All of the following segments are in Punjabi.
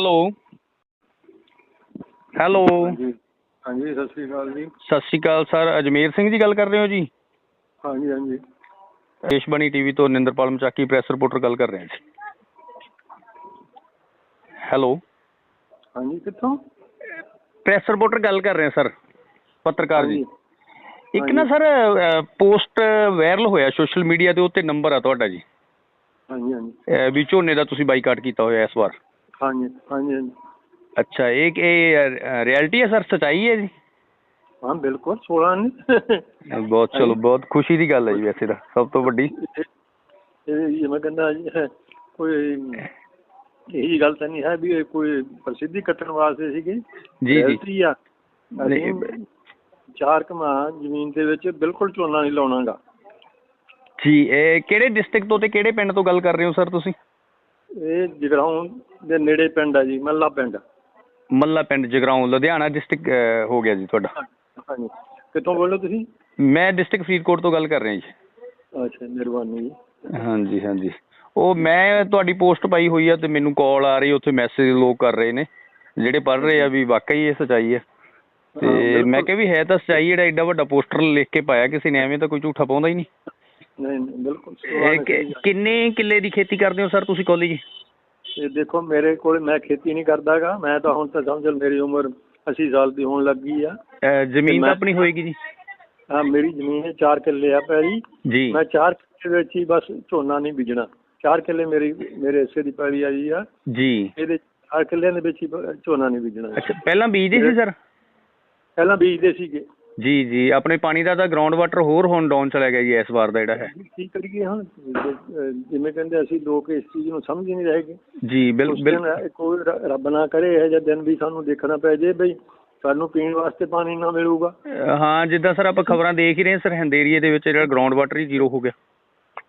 ਹੈਲੋ। ਹੈਲੋ। ਹਾਂਜੀ ਹਾਂਜੀ ਸਤਿ ਸ੍ਰੀ ਅਕਾਲ ਜੀ। ਸਤਿ ਸ਼੍ਰੀ ਅਕਾਲ ਸਰ ਅਜਮੇਰ ਸਿੰਘ ਜੀ ਗੱਲ ਕਰ ਰਹੇ ਹੋ ਜੀ? ਹਾਂਜੀ ਹਾਂਜੀ। ਦੇਸ਼ਬਣੀ ਟੀਵੀ ਤੋਂ ਨਿੰਦਰਪਾਲ ਮਚਾਕੀ ਪ੍ਰੈਸ ਰਿਪੋਰਟਰ ਗੱਲ ਕਰ ਰਹੇ ਹਾਂ ਜੀ ਹੈਲੋ। ਹਾਂਜੀ ਕਿੱਥੋਂ? ਪ੍ਰੈਸ ਰਿਪੋਰਟਰ ਗੱਲ ਕਰ ਰਹੇ ਹਾਂ ਸਰ ਪੱਤਰਕਾਰ ਜੀ। ਇੱਕ ਨਾ ਸਰ ਪੋਸਟ ਵਾਇਰਲ ਹੋਇਆ ਸੋਸ਼ਲ ਮੀਡੀਆ ਤੇ ਉੱਤੇ ਨੰਬਰ ਆ ਤੁਹਾਡਾ ਜੀ। ਹਾਂਜੀ ਹਾਂਜੀ। ਵੀ ਝੋਨੇ ਦਾ ਤੁਸੀਂ ਬਾਈਕਾਟ ਕੀਤਾ ਹੋਇਆ ਇਸ ਵਾਰ। ਹਾਂਜੀ ਹਾਂਜੀ। ਹਾਂਜੀ ਅੱਛਾ ਇਹ ਇਹ ਰਿਐਲਿਟੀ ਹੈ ਸਰ? ਸਚਾਈ ਹੈ ਜੀ? ਹਾਂ ਬਿਲਕੁਲ 16 ਨਹੀਂ ਬਹੁਤ ਚਲੋ ਬਹੁਤ ਖੁਸ਼ੀ ਦੀ ਗੱਲ ਹੈ ਜੀ ਵੈਸੇ ਤਾਂ ਸਭ ਤੋਂ ਵੱਡੀ। ਇਹ ਮੈਂ ਕਹਿੰਦਾ ਜੀ ਕੋਈ ਇਹੀ ਗੱਲ ਤਾਂ ਨਹੀਂ ਹੈ ਵੀ ਇਹ ਕੋਈ ਪ੍ਰਸਿੱਧੀ ਕੱਟਣ ਵਾਸਤੇ ਸੀਗੀ। ਜੀ ਆ। ਨਹੀਂ, ਅਸੀਂ ਚਾਰ ਕਮਾ ਜ਼ਮੀਨ ਦੇ ਵਿੱਚ ਬਿਲਕੁਲ ਝੋਨਾ ਨਹੀਂ ਲਾਉਣਾਗਾ। ਜੀ ਇਹ ਕਿਹੜੇ ਡਿਸਟ੍ਰਿਕਟ ਤੋਂ ਤੇ ਕਿਹੜੇ ਪਿੰਡ ਤੋਂ ਗੱਲ ਕਰ ਰਹੇ ਹੋ ਸਰ ਤੁਸੀਂ? ਇਹ ਜਗਰਾਉਂ ਦੇ ਨੇੜੇ ਪਿੰਡ ਆ ਜੀ ਮੱਲਾ ਪਿੰਡ। ਮੱਲਾ ਪਿੰਡ ਜਗਰਾਉਂ ਲੁਧਿਆਣਾ ਡਿਸਟ੍ਰਿਕਟ ਹੋ ਗਿਆ ਜੀ ਤੁਹਾਡਾ। ਹਾਂਜੀ ਕਿੱਥੋਂ ਬੋਲੋ ਤੁਸੀਂ? ਮੈਂ ਡਿਸਟ੍ਰਿਕਟ ਫਰੀਦਕੋਟ ਤੋਂ ਗੱਲ ਕਰ ਰਿਹਾ ਜੀ। ਅੱਛਾ ਮਿਹਰਬਾਨੀ ਜੀ। ਹਾਂਜੀ ਹਾਂਜੀ। ਉਹ ਮੈਂ ਤੁਹਾਡੀ ਪੋਸਟ ਪਾਈ ਹੋਈ ਆ ਤੇ ਮੈਨੂੰ ਕਾਲ ਆ ਰਹੀ ਉੱਥੇ ਮੈਸੇਜ ਲੋਕ ਕਰ ਰਹੇ ਨੇ ਜਿਹੜੇ ਪੜ੍ਹ ਰਹੇ ਆ ਵੀ ਵਾਕਈ ਇਹ ਸਚਾਈ ਹੈ ਹਾਂ, ਤੇ। ਮੈਂ ਕਿਹਾ ਵੀ ਹੈ ਤਾਂ ਸਚਾਈ ਜਿਹੜਾ ਐਡਾ ਵੱਡਾ ਪੋਸਟਰ ਲਿਖ ਕੇ ਪਾਇਆ ਕਿਸੇ ਨੇ ਐਵੇਂ ਤਾਂ ਕੋਈ ਝੂਠਾ ਪਾਉਂਦਾ ਹੀ ਨਹੀਂ। ਨਹੀਂ ਨਹੀਂ ਬਿਲਕੁਲ ਇਹ ਕਿ- ਕਿੰਨੇ ਕਿੱਲੇ ਦੀ ਖੇਤੀ ਕਰਦੇ ਹੋ ਸਰ ਤੁਸੀਂ ਕੋਲੀ ਜੀ? ਇਹ ਦੇਖੋ ਮੇਰੇ ਕੋਲ ਮੈਂ ਖੇਤੀ ਨਹੀਂ ਕਰਦਾਗਾ ਮੈਂ ਤਾਂ ਹੁਣ ਤਾਂ ਸਮਝ ਲਓ ਮੇਰੀ ਉਮਰ 80 ਸਾਲ ਦੀ ਹੋਣ ਲੱਗੀ ਆ। ਜ਼ਮੀਨ ਤਾਂ ਮੈਂ- ਆਪਣੀ ਹੋਏਗੀ ਜੀ? ਆ ਮੇਰੀ ਜ਼ਮੀਨ ਹੈ 4 ਕਿੱਲੇ ਆ ਪੈਲੀ। ਜੀ। ਮੈਂ 4 ਕਿੱਲੇ ਵਿੱਚ ਹੀ ਬਸ ਝੋਨਾ ਨਹੀਂ ਬੀਜਣਾ। 4 ਕਿੱਲੇ ਮੇਰੀ ਮੇਰੇ ਹਿੱਸੇ ਦੀ ਪੈਲੀ ਆਈ ਆ। ਜੀ। ਇਹਦੇ 4 ਕਿੱਲਿਆਂ ਦੇ ਵਿੱਚ ਹੀ ਬ- ਝੋਨਾ ਨਹੀਂ ਬੀਜਣਾ। ਅੱਛਾ ਪਹਿਲਾਂ ਬੀਜਦੇ ਸੀ ਸਰ? ਪਹਿਲਾਂ ਬੀਜਦੇ ਸੀਗੇ। ਜੀ ਜੀ। ਆਪਣੇ ਪਾਣੀ ਦਾ ਤਾਂ ਗਰਾਊਂਡ ਵਾਟਰ ਹੋਰ ਹੁਣ ਡਾਊਨ ਚਲਾ ਗਿਆ ਜੀ ਇਸ ਵਾਰ ਦਾ ਜਿਹੜਾ ਹੈ। ਕੀ ਕਰੀਏ ਹੁਣ? ਅਹ ਜਿਵੇਂ ਕਹਿੰਦੇ ਅਸੀਂ ਲੋਕ ਇਸ ਚੀਜ਼ ਨੂੰ ਸਮਝ ਹੀ ਨਹੀਂ ਰਹੇਗੇ ਜੀ ਬਿਲ ਉਸ ਬਿਲ ਦਿਨ ਕੋਈ ਰ- ਰੱਬ ਨਾ ਕਰੇ ਇਹ ਜਿਹਾ ਦਿਨ ਵੀ ਸਾਨੂੰ ਦੇਖਣਾ ਪੈ ਜੇ ਬਈ ਸਾਨੂੰ ਪੀਣ ਵਾਸਤੇ ਪਾਣੀ ਨਾ ਮਿਲੂਗਾ। ਅਹ ਹਾਂ ਜਿੱਦਾਂ ਸਰ ਆਪਾਂ ਖਬਰਾਂ ਦੇਖ ਹੀ ਰਹੇ ਹਾਂ ਸਰਹੰਦ ਏਰੀਏ ਦੇ ਵਿੱਚ ਜਿਹੜਾ ਗਰਾਊਂਡ ਵਾਟਰ ਹੀ ਜ਼ੀਰੋ ਹੋ ਗਿਆ।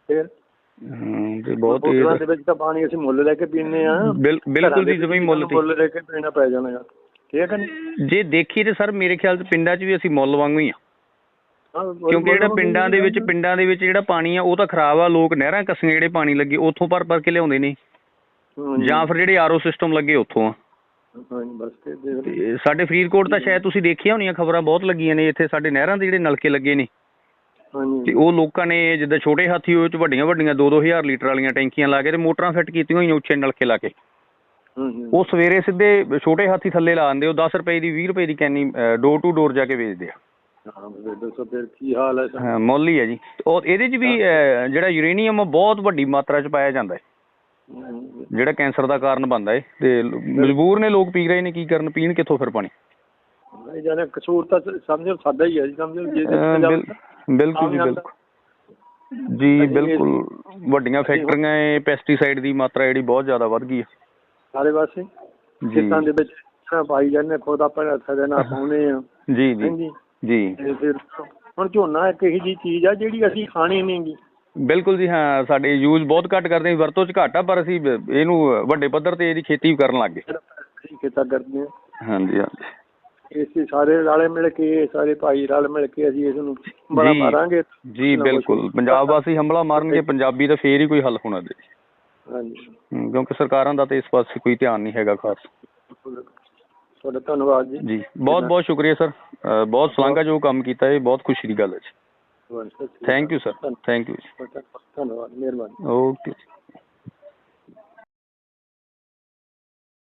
ਫਿਰ? ਹਾਂ ਤੇ ਬਹੁਤ ਬੋਤਲਾਂ ਇਹ ਦੇ ਵਿੱਚ ਤਾਂ ਪਾਣੀ ਅਸੀਂ ਮੁੱਲ ਲੈ ਕੇ ਪੀਂਦੇ ਆ ਬਿਲ- ਬਿਲਕੁਲ ਜੀ ਜਮੀ ਮੁੱਲ ਤੇ ਮੁੱਲ ਲੈ ਕੇ ਪੀਣਾ ਪੈ ਜਾਣਾ ਯਾਰ। ਠੀਕ ਹੈ ਜੇ ਦੇਖੀ ਤੇ ਸਰ ਮੇਰੇ ਖਿਆਲ ਚ ਪਿੰਡਾਂ 'ਚ ਵੀ ਅਸੀਂ ਮੁੱਲ ਵਾਂਗੂ ਹੀ ਆ। ਕਿਉਂਕਿ ਜਿਹੜਾ ਪਿੰਡਾਂ ਦੇ ਵਿੱਚ ਪਿੰਡਾਂ ਦੇ ਵਿੱਚ ਜਿਹੜਾ ਪਾਣੀ ਆ ਉਹ ਤਾਂ ਖਰਾਬ ਆ ਲੋਕ ਨਹਿਰਾਂ ਕੱਸੀਆਂ ਜਿਹੜੇ ਪਾਣੀ ਲੱਗੇ ਉੱਥੋਂ ਭਰ ਭਰ ਕੇ ਲਿਆਉਂਦੇ ਨੇ। ਜਾਂ ਫਿਰ ਜਿਹੜੇ ਆਰਓ ਸਿਸਟਮ ਲੱਗੇ ਉੱਥੋਂ ਆ। ਸਾਡੇ ਫਰੀਦਕੋਟ ਤਾਂ ਸ਼ਾਇਦ ਤੁਸੀਂ ਦੇਖੀਆਂ ਹੋਣੀਆਂ ਖਬਰਾਂ ਬਹੁਤ ਲੱਗੀਆਂ ਨੇ ਇੱਥੇ ਸਾਡੇ ਨਹਿਰਾਂ ਦੇ ਜਿਹੜੇ ਨਲਕੇ ਲੱਗੇ ਨੇ। ਤੇ ਉਹ ਲੋਕਾਂ ਨੇ ਜਿੱਦਾਂ ਛੋਟੇ ਹਾਥੀ ਉਹ ਚ ਵੱਡੀਆਂ ਵੱਡੀਆਂ 2-2000 ਲੀਟਰ ਵਾਲੀਆਂ ਟੈਂਕੀਆਂ ਲਾ ਕੇ ਤੇ ਮੋਟਰਾਂ ਫਿੱਟ ਕੀਤੀਆਂ ਹੋਈਆਂ ਉੱਚੇ ਨਲਕੇ ਲਾ ਕੇ। ਉਹ ਸਵੇਰੇ ਸਿੱਧੇ ਛੋਟੇ ਹਾਥੀ ਥੱਲੇ ਲਾ ਦਿੰਦੇ ਉਹ 10 ਰੁਪਏ ਦੀ 20 ਰੁਪਏ ਦੀ ਕੈਨੀ ਡੋਰ ਟੂ ਡੋਰ ਜਾ ਕੇ ਵੇਚਦੇ ਆ। ਦੱਸੋ ਫਿਰ ਕੀ ਹਾਲ ਹੈ ਹਾਂ, ਮੁੱਲ ਹੀ ਹੈ ਜੀ। ਉਹ ਇਹਦੇ ਚ ਵੀ ਜਿਹੜਾ ਯੂਰੇਨੀਅਮ ਬਹੁਤ ਵੱਡੀ ਮਾਤਰਾ ਚ ਪਾਇਆ ਜਾਂਦਾ ਹੈ। ਜਿਹੜਾ ਕੈਂਸਰ ਦਾ ਕਾਰਨ ਬਣਦਾ ਹੈ। ਤੇ ਮਜਬੂਰ ਨੇ ਲੋਕ ਪੀ ਰਹੇ ਨੇ ਕੀ ਕਰਨ ਪੀਣ ਕਿੱਥੋਂ ਫਿਰ ਪਾਣੀ? ਨਹੀਂ ਜਾਨੇ ਕਸੂਰ ਤਾਂ ਸਮਝੋ ਸਾਡਾ ਹੀ ਹੈ ਜੀ ਸਮਝੋ ਬਿਲਕੁਲ ਜੀ ਬਿਲਕੁਲ। ਜੀ ਬਿਲਕੁਲ। ਵੱਡੀਆਂ ਫੈਕਟਰੀਆਂ ਇਹ ਪੈਸਟੀਸਾਈਡ ਦੀ ਮਾਤਰਾ ਜਿਹੜੀ ਬਹੁਤ ਜ਼ਿਆਦਾ ਵੱਧ ਗਈ ਹੈ। ਸਾਰੇ ਪਾਸੇ ਖੇਤਾਂ ਦੇ ਵਿੱਚ ਨਾ ਪਾਈ ਜਾਂਦੇ ਖੁਦ ਆਪਣੇ ਹੱਥਾਂ ਦੇ ਨਾਲ ਪਾਉਨੇ ਆ। ਜੀ ਜੀ। ਜੀ। ਹੁਣ ਝੋਨਾ ਇੱਕ ਇਹੋ ਜੀ ਚੀਜ਼ ਆ ਜਿਹੜੀ ਅਸੀਂ ਖਾਣੀ ਨਹੀਂਗੀ ਬਿਲਕੁਲ ਜੀ ਹਾਂ ਸਾਡੇ ਯੂਜ਼ ਬਹੁਤ ਘੱਟ ਕਰਦੇ ਹਾਂ ਵਰਤੋਂ ਚ ਘੱਟ ਆ ਪਰ ਅਸੀਂ ਇਹਨੂੰ ਵੱਡੇ ਪੱਧਰ ਤੇ ਇਹਦੀ ਖੇਤੀ ਕਰਨ ਲੱਗ ਗਏ। ਖੇਤਾਂ ਕਰਦੇ ਆ ਹਾਂਜੀ ਹਾਂਜੀ। ਇਸੇ ਸਾਰੇ ਰਲ ਮਿਲ ਕੇ ਸਾਰੇ ਭਾਈ ਰਲ ਮਿਲ ਕੇ ਅਸੀਂ ਇਸ ਨੂੰ ਬੜਾ। ਮਾਰਾਂਗੇ। ਜੀ ਬਿਲਕੁਲ। ਪੰਜਾਬ ਵਾਸੀ ਹਮਲਾ ਮਾਰਨਗੇ ਪੰਜਾਬੀ ਦਾ ਫੇਰ ਹੀ ਕੋਈ ਹੱਲ ਹੋਣਾ ਜੀ। ਹਾਂਜੀ। ਕਿਉਂਕਿ ਸਰਕਾਰਾਂ ਦਾ ਤੇ ਇਸ ਪਾਸੇ ਕੋਈ ਧਿਆਨ ਨਹੀਂ ਹੈਗਾ ਖਾਸ। ਤੁਹਾਡਾ ਧੰਨਵਾਦ ਜੀ। ਜੀ ਬਹੁਤ ਬਹੁਤ ਸ਼ੁਕਰੀਆ ਸਰ। ਬਹੁਤ ਸ਼ਲਾਘਾਯੋਗ ਕੰਮ ਕੀਤਾ ਇਹ ਬਹੁਤ ਖੁਸ਼ੀ ਦੀ ਗੱਲ ਹੈ ਜੀ। Thank you sir thank you ਧੰਨਵਾਦ ਮਿਹਰਬਾਨੀ। ਓਕੇ